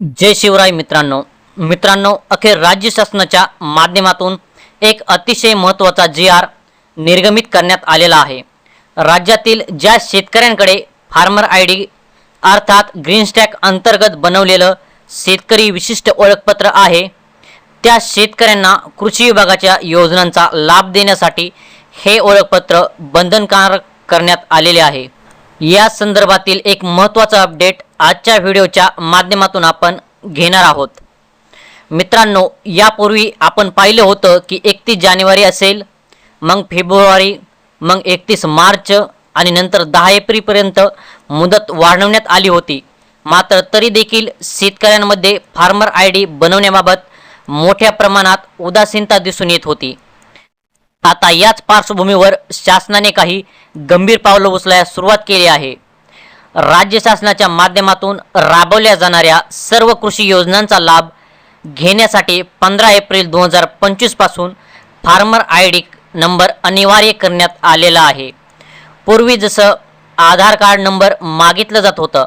जय शिवराय मित्रांनो. मित्रांनो अखेर राज्य शासनाच्या माध्यमातून एक अतिशय महत्त्वाचा जी आर निर्गमित करण्यात आलेला आहे. राज्यातील ज्या शेतकऱ्यांकडे फार्मर आय डी अर्थात ग्रीनस्टॅक अंतर्गत बनवलेलं शेतकरी विशिष्ट ओळखपत्र आहे त्या शेतकऱ्यांना कृषी विभागाच्या योजनांचा लाभ देण्यासाठी हे ओळखपत्र बंधनकारक करण्यात आलेले आहे. या संदर्भातील एक महत्त्वाचा अपडेट आजच्या व्हिडिओच्या माध्यमातून आपण घेणार आहोत. मित्रांनो यापूर्वी आपण पाहिलं होतं की एकतीस जानेवारी असेल मग फेब्रुवारी मग एकतीस मार्च आणि नंतर दहा एप्रिलपर्यंत मुदत वाढवण्यात आली होती. मात्र तरी देखील शेतकऱ्यांमध्ये फार्मर आय डी बनवण्याबाबत मोठ्या प्रमाणात उदासीनता दिसून येत होती. आता याच पार्श्वभूमीवर शासनाने काही गंभीर पावलं उचलायला सुरुवात केली आहे. राज्य शासनाच्या माध्यमातून राबवल्या जाणाऱ्या सर्व कृषी योजनांचा लाभ घेण्यासाठी पंधरा एप्रिल दोन हजार पंचवीसपासून फार्मर आय डी नंबर अनिवार्य करण्यात आलेला आहे. पूर्वी जसं आधार कार्ड नंबर मागितलं जात होतं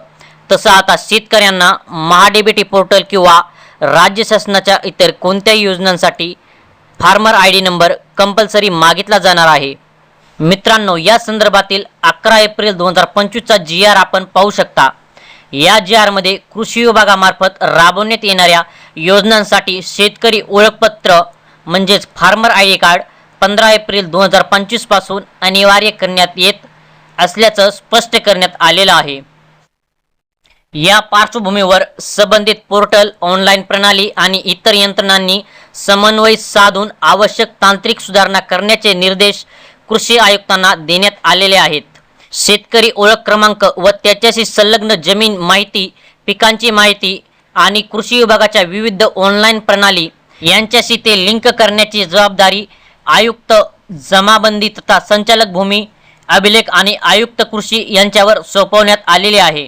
तसं आता शेतकऱ्यांना महाडीबीटी पोर्टल किंवा राज्य शासनाच्या इतर कोणत्याही योजनांसाठी farmer I D number compulsory मागितला जाणार आहे. मित्रांनो या संदर्भातील अकरा एप्रिल दोन हजार पंचवीसचा जी आर आपण पाहू शकता. या जी आरमध्ये कृषी विभागामार्फत राबवण्यात येणाऱ्या योजनांसाठी शेतकरी ओळखपत्र म्हणजेच फार्मर आय डी कार्ड पंधरा एप्रिल दोन हजार पंचवीसपासून अनिवार्य करण्यात येत असल्याचं स्पष्ट करण्यात आलेलं आहे. या पार्श्वभूमीवर संबंधित पोर्टल ऑनलाईन प्रणाली आणि इतर यंत्रणांनी समन्वय साधून आवश्यक तांत्रिक सुधारणा करण्याचे निर्देश कृषी आयुक्तांना देण्यात आलेले आहेत. शेतकरी ओळख क्रमांक व त्याच्याशी संलग्न जमीन माहिती पिकांची माहिती आणि कृषी विभागाच्या विविध ऑनलाईन प्रणाली यांच्याशी ते लिंक करण्याची जबाबदारी आयुक्त जमाबंदी तथा संचालक भूमी अभिलेख आणि आयुक्त कृषी यांच्यावर सोपवण्यात आलेले आहे.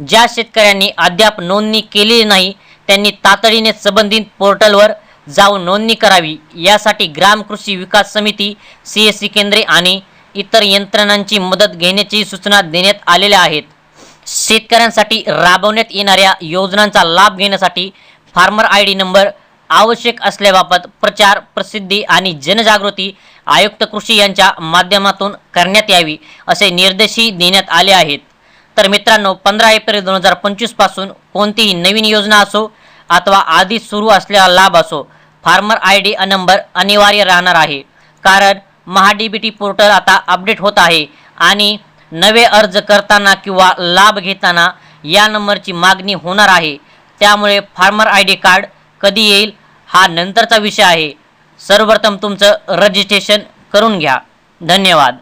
ज्या शेतकऱ्यांनी अद्याप नोंदणी केलेली नाही त्यांनी तातडीने संबंधित पोर्टलवर जाऊन नोंदणी करावी. यासाठी ग्राम कृषी विकास समिती सी एस सी केंद्रे आणि इतर यंत्रणांची मदत घेण्याची सूचना देण्यात आलेल्या आहेत. शेतकऱ्यांसाठी राबवण्यात येणाऱ्या योजनांचा लाभ घेण्यासाठी फार्मर आय डी नंबर आवश्यक असल्याबाबत प्रचार प्रसिद्धी आणि जनजागृती आयुक्त कृषी यांच्या माध्यमातून करण्यात यावी असे निर्देशही देण्यात आले आहेत. तर मित्रांनो पंधरा एप्रिल दोन हजार पंचवीसपासून कोणतीही नवीन योजना असो अथवा आधी सुरू असलेला लाभ असो फार्मर आय डी नंबर अनिवार्य राहणार आहे. कारण महाडीबीटी पोर्टल आता अपडेट होत आहे आणि नवे अर्ज करताना किंवा लाभ घेताना या नंबरची मागणी होणार आहे. त्यामुळे फार्मर आय डी कार्ड कधी येईल हा नंतरचा विषय आहे. सर्वप्रथम तुमचं रजिस्ट्रेशन करून घ्या. धन्यवाद.